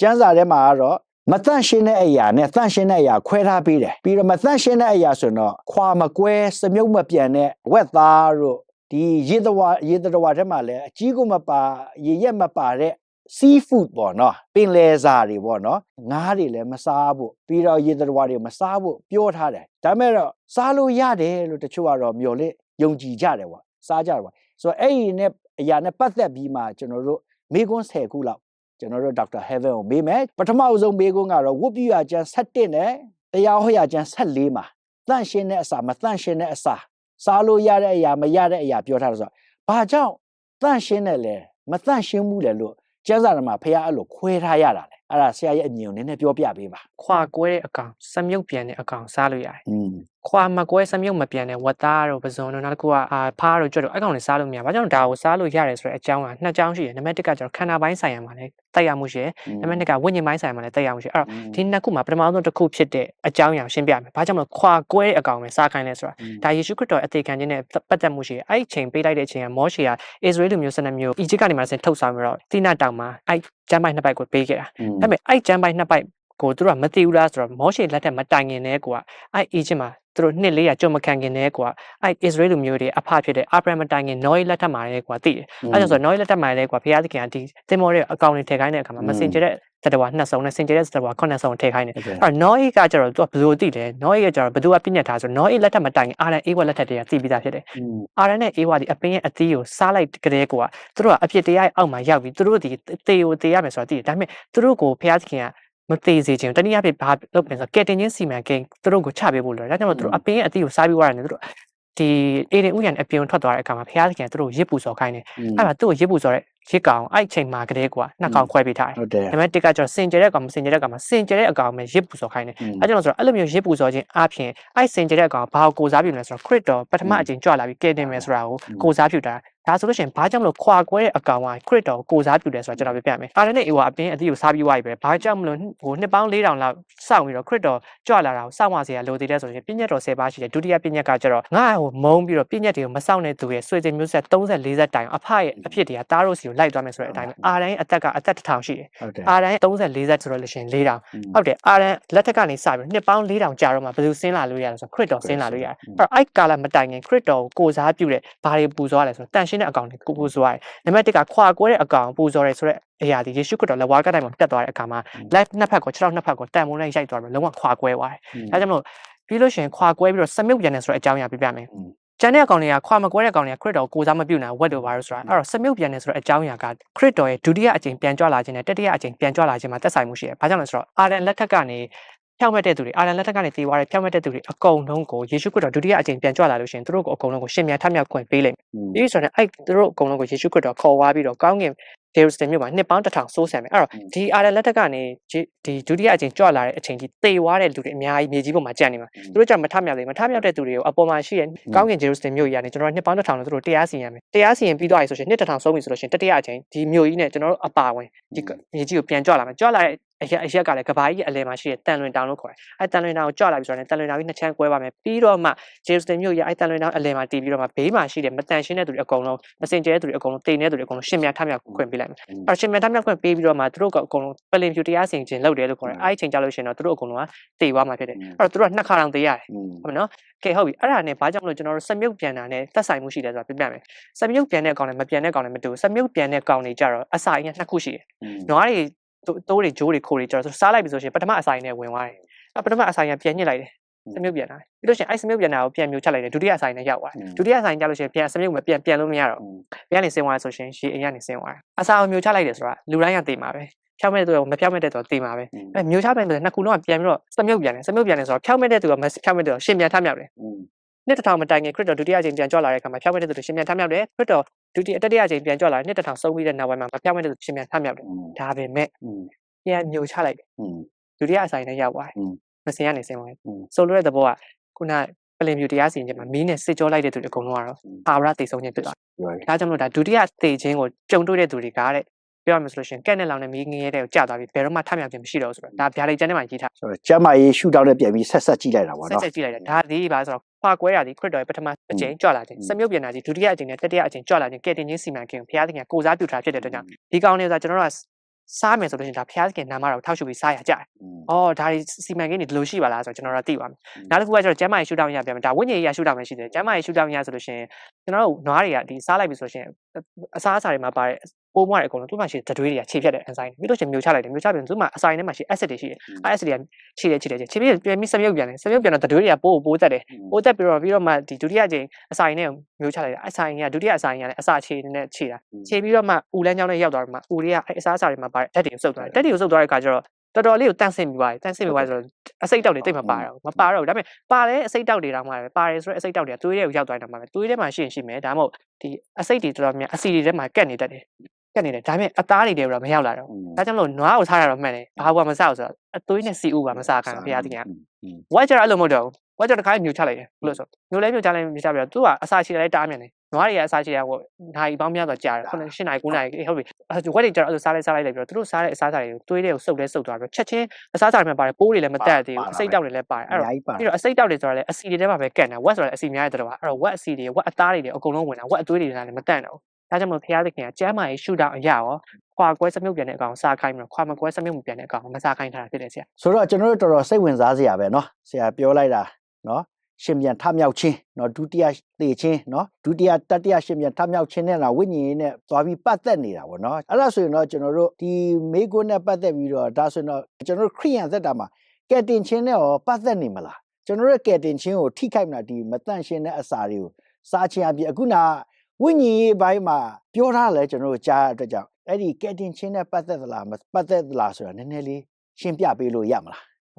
ကျမ်းစာထဲမှာကတော့မတန့်ရှင်းတဲ့အရာနဲ့တန့်ရှင်းတဲ့အရာခွဲထားပေးတယ်ပြီးတော့မတန့်ရှင်းတဲ့အရာဆိုတော့ခွာမကွဲစမြုပ်မပြန်တဲ့ဝက်သားတို့ဒီရေတဝါရေတဝါထဲမှာလည်းအကြီးကိုမပါရေရက်မပါတဲ့ seafood ပေါ့နော်ပင်လယ်စာတွေပေါ့နော်ငါးတွေလည်းမစားဖို့ပြီးတော့ရေတဝါတွေမစားဖို့ပြောထားတယ်ဒါပေမဲ့တော့စားလို့ရတယ်လို့တချို့ကတော့မျှော်လင့်ယုံကြည်ကြတယ်ပေါ့စားကြတယ်ပေါ့ဆိုတော့အဲ့ဒီနဲ့အရာနဲ့ပတ်သက်ပြီးမှကျွန်တော်တို့မိကွန်း10ခုလောက် ကျွန်တော်တို့ဒေါက်တာ Heaven ကိုမေးမယ်ပထမအဆုံးမေးခွန်းကတော့ဝတ်ပြရကျန်း7နဲ့တရားဟောရကျန်း14မှာတန့်ရှင်းတဲ့အစာမတန့်ရှင်းတဲ့အစာစားလို့ရတဲ့အရာမရတဲ့အရာပြောထားလို့ဆိုတော့ဘာကြောင့်တန့်ရှင်းတယ်လဲမတန့်ရှင်းဘူးလေလို့ကျမ်းစာထဲမှာဖះအဲ့လိုခွဲထားရတာလေ အဲ့ဒါဆရာရဲ့အမြင်ကိုနည်းနည်းပြောပြပေးပါခွာကွဲတဲ့အကောင်စမြုပ်ပြန်တဲ့အကောင်စားလို့ရတယ်อืมခွာမကွဲစမြုပ်မပြန်တဲ့ဝတ်သားတို့ပဇွန်တို့နောက်တစ်ခုကအာဖားတို့ကြွတ်တို့အကောင်လည်းစားလို့မရဘာကြောင့်ဒါကိုစားလို့ရတယ်ဆိုတဲ့အကြောင်းကနှစ်ကြောင်းရှိတယ်နံပါတ်1ကကျတော့ခန္ဓာပိုင်းဆိုင်ရာမှာလည်းတက်ရောက်မှုရှိတယ်နံပါတ်2ကဝိညာဉ်ပိုင်းဆိုင်ရာမှာလည်းတက်ရောက်မှုရှိတယ်အဲ့တော့ဒီနှစ်ခုမှာပထမဆုံးတစ်ခုဖြစ်တဲ့အကြောင်းအရာကိုရှင်းပြမယ်ဘာကြောင့်မလဲခွာကွဲတဲ့အကောင်ပဲစားခိုင်းလဲဆိုတာဒါယေရှုခရစ်တော်အသေးခံခြင်းနဲ့ပတ်သက်မှုရှိတယ်အဲ့ဒီချိန်ပေးလိုက်တဲ့အချိန်ကမောရှေကဣသရေလမျိုးစနမျိုးအီဂျစ်ကနေမှဆင်ထုတ်ဆောင်ပြီးတော့တိနတောင်မှာအဲ့ ကျမ်းပိုက်နှစ်ပိုက်ကိုပေးခဲ့တာဒါပေမဲ့အဲ့ကျမ်းပိုက်နှစ်ပိုက်ကိုသူတို့ကမသိဘူးလားဆိုတော့မောရှေလက်ထက်မတိုင်ခင်နဲ့ကိုကအဲ့အီဂျစ်မှာသူတို့နှစ်400ကြုံမခံခင်နဲ့ကိုကအဲ့အစ္စရေးလူမျိုးတွေအဖဖြစ်တဲ့အာဗြဟံမတိုင်ခင်နောယေလက်ထက်မှာလည်းကိုကသိတယ်။အဲ့ဒါဆိုတော့နောယေလက်ထက်မှာလည်းကိုကဘုရားသခင်ကဒီသင်္ဘောတွေအကောင်တွေထည့်ခိုင်းတဲ့အခါမှာမစင်ကြတဲ့ တတဝါနှစ်စုံနဲ့စင်ကြတဲ့တတဝါခုနှစ်စုံထည့်ခိုင်းတယ်။အဲ့တော့နောယေကကျတော့သူကဘယ်လိုသိလဲ။နောယေကကျတော့ဘယ်သူကပြညတ်ထားဆိုနောယေလက်ထက်မတိုင်ခင်အာရန်အေဝလက်ထက်တည်းကသိပြီးသားဖြစ်တယ်อืมအာရန်နဲ့အေဝါဒီအပင်ရဲ့အသီးကိုစားလိုက်ကလေးကိုကသူတို့ကအဖြစ်တရားရဲ့အောက်မှာရောက်ပြီးသူတို့ဒီတေကိုတေရမယ်ဆိုတာသိတယ်ဒါပေမဲ့သူတို့ကိုဘုရားသခင်ကမသေးစေခြင်းတနည်းအားဖြင့်ဘာလုပ်လဲဆိုတော့ကဲတင်ချင်းစီမံကိန်းသူတို့ကိုချပေးဖို့လိုတယ်ဒါကြောင့်မို့သူတို့အပင်ရဲ့အသီးကိုစားပြီးွားတယ်သူတို့ဒီအေဒင်ဥယျာဉ်အပြင်ကိုထွက်သွားတဲ့အခါမှာဘုရားသခင်ကသူတို့ကိုရစ်ပူစော်ခိုင်းတယ်အဲ့ဒါသူ့ကိုရစ်ပူစော်တဲ့ ရစ်ကောင်အဲ့ချိန်မှာကလေးကနှစ်ကောင်ခွဲပေးထားတယ်ဟုတ်တယ်ဒါပေမဲ့တစ်ကကျတော့စင်ကြဲတဲ့ကောင်မစင်ကြဲတဲ့ကောင်မစင်ကြဲတဲ့အကောင်ပဲရစ်ပူစော်ခိုင်းတယ်အဲကြောင့်ဆိုတော့အဲ့လိုမျိုးရစ်ပူစောခြင်းအပြင်အဲ့စင်ကြတဲ့ကောင်ဘာကိုကိုစားပြုလဲဆိုတော့ခရစ်တော်ပထမအချိန်ကြွလာပြီးကဲတင်မယ်ဆိုတာကိုကိုစားပြုတာ ဒါဆိုလို့ရှိရင်ဘာကြောင့်မလို့ခွာကွဲတဲ့အကောင်ကခရစ်တော်ကိုကိုစားပြုတယ်ဆိုတာကျွန်တော်ပြပြမယ်အားနဲ့အေဝါအပြင်အတိကိုစားပြီးွားပြီပဲဘာကြောင့်မလို့ဟိုနှစ်ပေါင်း4000လောက်စောင့်ပြီးတော့ခရစ်တော်ကြွလာတာကိုစောင့်ဝါစေရလိုသေးတယ်ဆိုရင်ပြည့်ညတ်တော်10ပါးရှိတယ်ဒုတိယပြည့်ညတ်ကကျတော့ငါ့ဟိုမုံပြီးတော့ပြည့်ညတ်တွေကိုမစောင့်တဲ့သူရဲ့ဆွေစဉ်မျိုးဆက်30 40တိုင်အဖရဲ့အဖြစ်တွေကတားတို့စီကိုလိုက်သွားမယ်ဆိုတဲ့အတိုင်းပဲအာတိုင်းအသက်ကအသက်1000ရှိတယ်ဟုတ်တယ်အာတိုင်း30 40ဆိုတော့လို့ရှိရင်4000ဟုတ်တယ်အာရန်လက်ထက်ကနေစပြီးနှစ်ပေါင်း4000ကြာတော့မှဘယ်သူဆင်းလာလို့ရလဲဆိုတော့ခရစ်တော်ဆင်းလာလို့ရတယ်အဲ့တော့အဲ့ကာလမတိုင်ခင်ခရစ်တော်ကိုကိုစားပြုတဲ့ဘာတွေပူဇော်ရလဲဆိုတော့တန်ရှင်းတဲ့အကောင်တွေကိုပူဇော်ရတယ်နံပါတ်1ကခွာကွဲတဲ့အကောင်ပူဇော်ရဲဆိုတော့အရာဒီယေရှုခရစ်တော်လက်ဝါးကတိုင်းမှာတက်သွားတဲ့အခါမှာ live နှစ်ဖက်ကို6နှစ်ဖက်ကိုတန်မိုးနဲ့ရိုက်သွားပြီးလုံးဝခွာကွဲသွားတယ်ဒါကြောင့်မလို့ပြီးလို့ရှိရင်ခွာကွဲပြီးတော့စမြုပ်ပြန်တယ်ဆိုတဲ့အကြောင်းအရာပြပြမယ်ကျန်တဲ့အကောင်တွေကခွာမကွဲတဲ့အကောင်တွေကခရစ်တော်ကိုစားမပြုနိုင်ဝတ်လို့ပါလို့ဆိုတာအဲ့တော့စမြုပ်ပြန်တယ်ဆိုတဲ့အကြောင်းအရာကခရစ်တော်ရဲ့ဒုတိယအကြိမ်ပြန်ကြွလာခြင်းနဲ့တတိယအကြိမ်ပြန်ကြွလာခြင်းမှာသက်ဆိုင်မှုရှိတယ်။ဘာကြောင့်လဲဆိုတော့အာရန်လက်ထက်ကနေ ဖြောက်မဲ့တဲ့သူတွေအာရန်လက်ထက်ကနေတည်သွားတဲ့ဖြောက်မဲ့တဲ့သူတွေအကုန်လုံးကိုယေရှုခရစ်တော်ဒုတိယအကြိမ်ပြန်ကြွလာလို့ရှိရင်သူတို့ကိုအကုန်လုံးကိုရှင်မြန်ထမြောက်ခွင့်ပေးလိမ့်မယ်။ပြီးဆိုရင်အဲ့သူတို့အကုန်လုံးကိုယေရှုခရစ်တော်ခေါ်သွားပြီးတော့ကောင်းကင်ဒေရုစလင်မြို့မှာနှစ်ပေါင်းတစ်ထောင်စိုးဆံမယ်။အဲ့တော့ဒီအာရန်လက်ထက်ကနေဒီဒုတိယအကြိမ်ကြွလာတဲ့အချိန်ကြီးတည်သွားတဲ့လူတွေအများကြီးမြေကြီးပေါ်မှာကြံ့နေမှာ။သူတို့ကြောင့်မထမြောက်သေးဘူးမထမြောက်တဲ့သူတွေကိုအပေါ်မှာရှိတဲ့ကောင်းကင်ဂျေရုစလင်မြို့ကြီးကနေကျွန်တော်တို့နှစ်ပေါင်းတစ်ထောင်လို့သူတို့တရားစီရင်မယ်တရားစီရင်ပြီးသွားပြီဆိုရင်နှစ်တစ်ထောင်ဆုံးပြီဆိုလို့ရှိရင်တတိယအချိန်ဒီမြို့ကြီးနဲ့ကျွန်တော်တို့အပါဝင်ဒီမြေကြီးကိုပြန်ကြွလာမယ်ကြွလာတဲ့ အရက်အရက်ကလည်းကဘာကြီးအလဲမှာရှိတဲ့တန်လွင်တောင်လို့ခေါ်တယ်အဲတန်လွင်တောင်ကိုကြွလာပြီဆိုတော့တန်လွင်တောင်ကြီးနှစ်ချမ်းကွဲပါမယ်ပြီးတော့မှဂျေရုစလင်မြို့ကြီးအဲတန်လွင်တောင်အလဲမှာတည်ပြီးတော့မှဘေးမှာရှိတဲ့မတန်ရှင်းတဲ့သူတွေအကုန်လုံးမစင်ကြဲတဲ့သူတွေအကုန်လုံးတိမ်နေတဲ့သူတွေအကုန်လုံးရှင်မြတ်ထမြောက်ခွင့်ပေးလိုက်မယ်အဲရှင်မြတ်ထမြောက်ခွင့်ပေးပြီးတော့မှသူတို့ကအကုန်လုံးပလင်ဖြူတရားစီရင်ခြင်းလုပ်တယ်လို့ခေါ်တယ်အဲဒီချိန်ကြလို့ရှိရင်တော့သူတို့အကုန်လုံးကတည်သွားမှာဖြစ်တယ်အဲ့တော့သူတို့ကနှစ်ခါတောင်တည်ရတယ်ဟုတ်ပြီနော်ကဲဟုတ်ပြီအဲ့ဒါနဲ့ဘာကြောင့်မလို့ကျွန်တော်တို့စမြုပ်ပြန်တာနဲ့သက်ဆိုင်မှုရှိတယ်ဆိုတာပြပြမယ်စမြုပ်ပြန်တဲ့ကောင်နဲ့မပြန်တဲ့ကောင်နဲ့မတူဘူးစမြုပ်ပြန်တဲ့ကောင်တွေကြတော့အစာရင်းနှစ်ခုရှိတယ်နွားတွေ တိုးတွေဂျိုးတွေခိုးတွေကြတော့စားလိုက်ပြီဆိုရှင်ပထမအစာရင်းနဲ့ဝင်သွားတယ်အဲ့ပထမအစာရင်းပြန်ညစ်လိုက်တယ်စမြုပ်ပြန်တာပြီးလို့ရှိရင်အဲ့စမြုပ်ပြန်တာကိုပြန်မျိုးချလိုက်တယ်ဒုတိယအစာရင်းနဲ့ရောက်သွားတယ်ဒုတိယအစာရင်းကြလို့ရှိရင်ပြန်စမြုပ်မပြန်ပြန်လို့မရတော့ပြန်နေဆင်းသွားတယ်ဆိုရှင်ရှေ့အိမ်ကနေဆင်းသွားတယ်အစာကိုမျိုးချလိုက်တယ်ဆိုတာလူတိုင်းကသိမှာပဲဖြောက်မဲ့တဲ့သူကမဖြောက်မဲ့တဲ့သူကသိမှာပဲအဲမျိုးချမဲ့တဲ့နှစ်ခုလုံးကပြန်ပြီးတော့စမြုပ်ပြန်တယ်စမြုပ်ပြန်တယ်ဆိုတော့ဖြောက်မဲ့တဲ့သူကမဖြောက်မဲ့တဲ့သူကရှင်ပြန်ထမြောက်တယ်နှစ်တစ်ထောင်မတိုင်ခင်ခရစ်တော်ဒုတိယအကြိမ်ပြန်ကြွလာတဲ့အခါမှာဖြောက်မဲ့တဲ့သူရှင်ပြန်ထမြောက်တယ်ခရစ်တော် ဒုတိယတတိယအကြိမ်ပြန်ကြွလာတဲ့နှစ်တစ်ထောင်ဆုံးပြီးတဲ့နောက်ပိုင်းမှာမဖြောက်မဲ့တဲ့သူရှင်ပြန်ထမြောက်တယ်ဒါပေမဲ့ပြန်မျိုးချလိုက်တယ်ဒုတိယအဆိုင်နဲ့ရောက်သွားတယ်မစင်ရနေစင်သွားတယ်ဆိုလိုတဲ့သဘောကခုနပလင်ပြူတရားစီရင်ချက်မှာမီးနဲ့စစ်ကြောလိုက်တဲ့သူတွေအကုန်လုံးကတော့အာဝရတေဆုံးခြင်းဖြစ်သွားတယ်ဒါကြောင့်မလို့ဒါဒုတိယတေခြင်းကိုကြုံတွေ့တဲ့သူတွေကတဲ့ပြောရမယ်ဆိုလို့ရှိရင်ကက်နဲ့လောင်နဲ့မီးငရဲတဲ့ကိုကြာသွားပြီဘယ်တော့မှထမြောက်ခြင်းမရှိတော့ဘူးဆိုတော့ဒါဗျာဒိတ်ကျမ်းထဲမှာရေးထားဆိုတော့ကျမ်းမာရေးရှုထောင့်နဲ့ပြန်ပြီးဆက်ဆက်ကြည့်လိုက်တာပေါ့ဆက်နော်ချက်ကြည့်လိုက်တယ်ဒါဒီပါဆိုတော့ ခွာကွဲတာဒီခရစ်တော်ရဲ့ပထမအကြိမ်ကြွလာခြင်းစမြုပ်ပြန်တာဒီဒုတိယအကြိမ်နဲ့တတိယအကြိမ်ကြွလာခြင်းကဲတင်ခြင်းစီမံကိန်းကိုဘုရားသခင်ကကိုစားပြုထားဖြစ်တဲ့အတွက်ကြောင့်ဒီကောင်းလေးဆိုတာကျွန်တော်တို့ကစားမယ်ဆိုလို့ရှိရင်ဒါဖျားခင်နာမတော်ထောက်ရှုပြီးစားရကြတယ်။အော်ဒါဒီစီမံကိန်းတွေဒီလိုရှိပါလားဆိုတော့ကျွန်တော်တို့သိပါမယ်။နောက်တစ်ခုကကျတော့ကျမ်းမာရေးရှုထောင့်ရပြန်မယ်ဒါဝိညာဉ်ရေးရှုထောင့်ပဲရှိတယ်။ကျမ်းမာရေးရှုထောင့်ရဆိုလို့ရှိရင်ကျွန်တော်တို့နွားတွေကဒီစားလိုက်ပြီဆိုလို့ရှိရင်အစားအစာတွေမှာပါတဲ့ ပိုးမွားတွေအကုန်လုံးသူ့မှာရှိတဲ့ဓတွေးတွေကခြေဖြတ်တဲ့ enzyme ပြီးလို့ရှိရင်မျိုးချလိုက်တယ်မျိုးချပြန်သူ့မှာအစာရင်းထဲမှာရှိ acid တွေရှိတယ်။ acid တွေကခြေတယ်ခြေတယ်ခြေပြီးပြန်ပြီးစမြုပ်ပြန်တယ်စမြုပ်ပြန်တော့ဓတွေးတွေကပိုးပိုးတက်တယ်ပိုးတက်ပြီးတော့ပြီးတော့မှဒီဒုတိယကြိမ်အစာရင်းနဲ့မျိုးချလိုက်တာအစာရင်းကဒုတိယအစာရင်းကလည်းအစာခြေနဲ့ခြေတာခြေပြီးတော့မှဦးလန်းချောင်းနဲ့ရောက်သွားတော့မှဦးတွေကအဲအစားအစာတွေမှာပါတဲ့ဓာတ်တွေကိုစုပ်သွားတယ်ဓာတ်တွေကိုစုပ်သွားတဲ့အခါကျတော့တော်တော်လေးကိုတန့်ဆင့်ပြီးပါတယ်တန့်ဆင့်ပြီးပါတယ်ဆိုတော့အစိတ်တောက်တွေတိတ်မပါတော့မပါတော့ဘူးဒါပေမဲ့ပါတယ်အစိတ်တောက်တွေတောင်မှပဲပါတယ်ဆိုတော့အစိတ်တောက်တွေကသွေးထဲကိုရောက်သွားတယ်မှာပဲသွေးထဲမှာရှိရင်ရှိမယ်ဒါမှမဟုတ်ဒီအစိတ်တွေတော်တော်များအစီတွေထဲမှာကက်နေတတ်တယ် ကက်နေတယ်ဒါပေမဲ့အသားတွေတွေတော့မရောက်လာတော့ဒါကြောင့်မလို့နွားကိုထားရတော့မှန်တယ်ဘာဘွားမဆောက်ဆိုတော့အသွေးနဲ့စီဥပါမစားခံဘုရားသခင်ကဝါကျအဲ့လိုမဟုတ်တော့ဘူးဝါကျတခါမြူချလိုက်တယ်ဘလို့ဆိုမြူလဲမြူချလိုက်မြူချပြီးတော့သူကအစာချီလိုက်တားမြန်တယ်နွားတွေကအစာချီရဟိုနိုင်ပေါင်းများစွာကြာတယ်ခုနှစ်ရှစ်နိုင်9နိုင်ဟုတ်ပြီဝက်တွေကျတော့အဲ့လိုစားလိုက်စားလိုက်လိုက်ပြီးတော့သူတို့စားတဲ့အစားအစာတွေကိုသွေးတွေကိုစုပ်လဲစုပ်သွားပြီးချက်ချင်းအစားအစာတွေမှာပါတယ်ပိုးတွေလည်းမတက်သေးဘူးအစိတ်တောက်တွေလည်းပါတယ်အဲ့တော့ပြီးတော့အစိတ်တောက်တွေဆိုတော့လည်းအစီတွေထဲမှာပဲကတ်နေဝက်ဆိုတော့အစီများတဲ့တော့အဲ့တော့ဝက်အစီတွေဝက်အသားတွေတွေအကုန်လုံးဝင်တာဝက်အသွေးတွေလည်းမတန့်တော့ ဒါကြောင့်မို့ဖျားသခင်ကကျမ်းမာရေးရှုထောင့်အရာရောခွာကွဲစမြုပ်ပြန်တဲ့အကောင်စားခိုင်းပြီးတော့ခွာမကွဲစမြုပ်မပြန်တဲ့အကောင်မစားခိုင်းထားတာဖြစ်တယ်ဆရာ ဆိုတော့ကျွန်တော်တို့တော်တော်စိတ်ဝင်စားစရာပဲเนาะဆရာပြောလိုက်တာเนาะရှင်ပြန်ထမြောက်ခြင်းเนาะဒုတိယသေခြင်းเนาะဒုတိယတတိယရှင်ပြန်ထမြောက်ခြင်းနဲ့လာဝိညာဉ်ရေးနဲ့သွားပြီးပတ်သက်နေတာပေါ့เนาะအဲ့ဒါဆိုရင်တော့ကျွန်တော်တို့ဒီမေကွန်းနဲ့ပတ်သက်ပြီးတော့ဒါဆိုရင်တော့ကျွန်တော်တို့ခရိယန်သက်တာမှာကဲတင်ခြင်းနဲ့ရောပတ်သက်နေမလားကျွန်တော်တို့ကဲတင်ခြင်းကိုထိခိုက်မလားဒီမတန့်ရှင်းတဲ့အစာတွေကိုစားခြင်းအပြင်အခုန ဝိညာဉ်ရေးဘိုင်းမှာပြောထားလဲကျွန်တော်တို့ကြားရတဲ့အတွက်ကြောင့်အဲ့ဒီကဲတင်ခြင်းနဲ့ပတ်သက်သလားမပတ်သက်သလားဆိုတာနည်းနည်းလေးရှင်းပြပေးလို့ရမလား